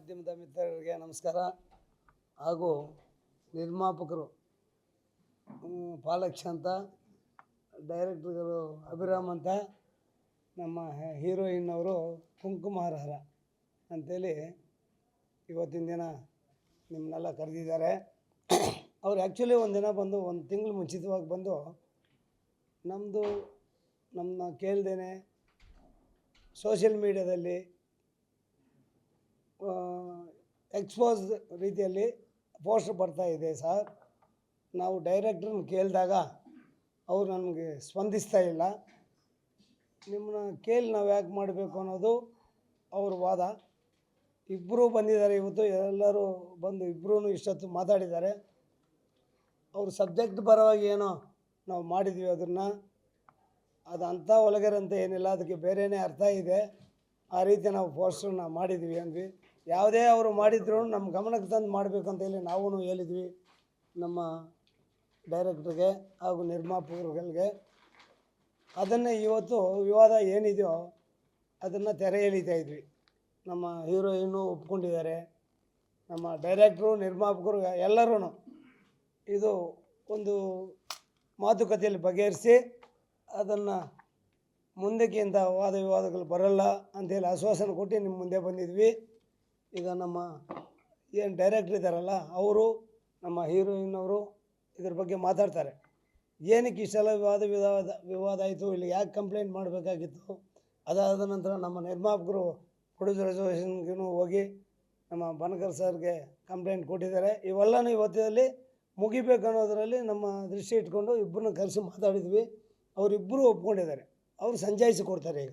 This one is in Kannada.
ಮಾಧ್ಯಮದ ಮಿತ್ರರಿಗೆ ನಮಸ್ಕಾರ. ಹಾಗೂ ನಿರ್ಮಾಪಕರು ಪಾಲಕ್ಷ ಅಂತ, ಡೈರೆಕ್ಟರ್ಗಳು ಅಭಿರಾಮ್ ಅಂತ, ನಮ್ಮ ಹೀರೋಯಿನ್ ಅವರು ಕುಂಕುಮಾರ್ಹರ ಅಂತೇಳಿ ಇವತ್ತಿನ ದಿನ ನಿಮ್ಮನ್ನೆಲ್ಲ ಕರೆದಿದ್ದಾರೆ. ಅವ್ರು ಆ್ಯಕ್ಚುಲಿ ಒಂದು ದಿನ ಬಂದು, ಒಂದು ತಿಂಗಳು ಮುಂಚಿತವಾಗಿ ಬಂದು ನಮ್ಮದು ನಮ್ಮನ್ನ ಕೇಳ್ದೇನೆ ಸೋಷಿಯಲ್ ಮೀಡ್ಯಾದಲ್ಲಿ ಎಕ್ಸ್ಪೋಸ್ ರೀತಿಯಲ್ಲಿ ಪೋಸ್ಟ್ ಬರ್ತಾ ಇದೆ, ಸರ್. ನಾವು ಡೈರೆಕ್ಟ್ರನ್ನ ಕೇಳಿದಾಗ ಅವ್ರು ನಮಗೆ ಸ್ಪಂದಿಸ್ತಾ ಇಲ್ಲ. ನಿಮ್ಮನ್ನ ಕೇಳಿ ನಾವು ಯಾಕೆ ಮಾಡಬೇಕು ಅನ್ನೋದು ಅವ್ರ ವಾದ. ಇಬ್ಬರೂ ಬಂದಿದ್ದಾರೆ ಇವತ್ತು, ಎಲ್ಲರೂ ಬಂದು ಇಬ್ಬರೂ ಇಷ್ಟೊತ್ತು ಮಾತಾಡಿದ್ದಾರೆ. ಅವ್ರ ಸಬ್ಜೆಕ್ಟ್ ಪರವಾಗಿ ಏನೋ ನಾವು ಮಾಡಿದ್ವಿ ಅದನ್ನು ಅದು ಅಂಥ ಒಳಗರೆ ಏನಿಲ್ಲ, ಅದಕ್ಕೆ ಬೇರೆಯೇ ಅರ್ಥ ಇದೆ. ಆ ರೀತಿ ನಾವು ಪೋಸ್ಟ್ರನ್ನ ಮಾಡಿದ್ವಿ ಅಂದ್ವಿ. ಯಾವುದೇ ಅವರು ಮಾಡಿದ್ರು ನಮ್ಮ ಗಮನಕ್ಕೆ ತಂದು ಮಾಡಬೇಕು ಅಂತ ಹೇಳಿ ನಾವು ಹೇಳಿದ್ವಿ ನಮ್ಮ ಡೈರೆಕ್ಟ್ರಿಗೆ ಹಾಗೂ ನಿರ್ಮಾಪಕರುಗಳಿಗೆ ಅದನ್ನು ಇವತ್ತು ವಿವಾದ ಏನಿದೆಯೋ ಅದನ್ನು ತೆರೆ ಎಳಿತಾ ಇದ್ವಿ. ನಮ್ಮ ಹೀರೋಯಿನ್ನು ಒಪ್ಕೊಂಡಿದ್ದಾರೆ. ನಮ್ಮ ಡೈರೆಕ್ಟ್ರು, ನಿರ್ಮಾಪಕರು ಎಲ್ಲರೂ ಇದು ಒಂದು ಮಾತುಕತೆಯಲ್ಲಿ ಬಗೆಹರಿಸಿ ಅದನ್ನು ಮುಂದಕ್ಕಿಂತ ವಾದ ವಿವಾದಗಳು ಬರಲ್ಲ ಅಂತೇಳಿ ಆಶ್ವಾಸನೆ ಕೊಟ್ಟು ನಿಮ್ಮ ಮುಂದೆ ಬಂದಿದ್ವಿ. ಈಗ ನಮ್ಮ ಏನು ಡೈರೆಕ್ಟ್ರ್ ಇದ್ದಾರಲ್ಲ, ಅವರು ನಮ್ಮ ಹೀರೋಯಿನ್ ಅವರು ಇದ್ರ ಬಗ್ಗೆ ಮಾತಾಡ್ತಾರೆ. ಏನಕ್ಕೆ ಇಷ್ಟೆಲ್ಲ ವಿವಾದ ವಿವಾದ ವಿವಾದ ಆಯಿತು, ಇಲ್ಲಿ ಯಾಕೆ ಕಂಪ್ಲೇಂಟ್ ಮಾಡಬೇಕಾಗಿತ್ತು? ಅದಾದ ನಂತರ ನಮ್ಮ ನಿರ್ಮಾಪಕರು ಪ್ರೊಡ್ಯೂಸರ್ ಅಸೋಸಿಯೇಷನ್ಗೂ ಹೋಗಿ ನಮ್ಮ ಬನಕರ್ ಸರ್ಗೆ ಕಂಪ್ಲೇಂಟ್ ಕೊಟ್ಟಿದ್ದಾರೆ. ಇವೆಲ್ಲನೂ ಇವತ್ತಿನಲ್ಲಿ ಮುಗಿಬೇಕು ಅನ್ನೋದರಲ್ಲಿ ನಮ್ಮ ದೃಷ್ಟಿ ಇಟ್ಕೊಂಡು ಇಬ್ಬರನ್ನ ಕರೆಸಿ ಮಾತಾಡಿದ್ವಿ. ಅವರಿಬ್ಬರು ಒಪ್ಕೊಂಡಿದ್ದಾರೆ. ಅವರು ಸಂಜಾಯಿಸಿ ಕೊಡ್ತಾರೆ ಈಗ.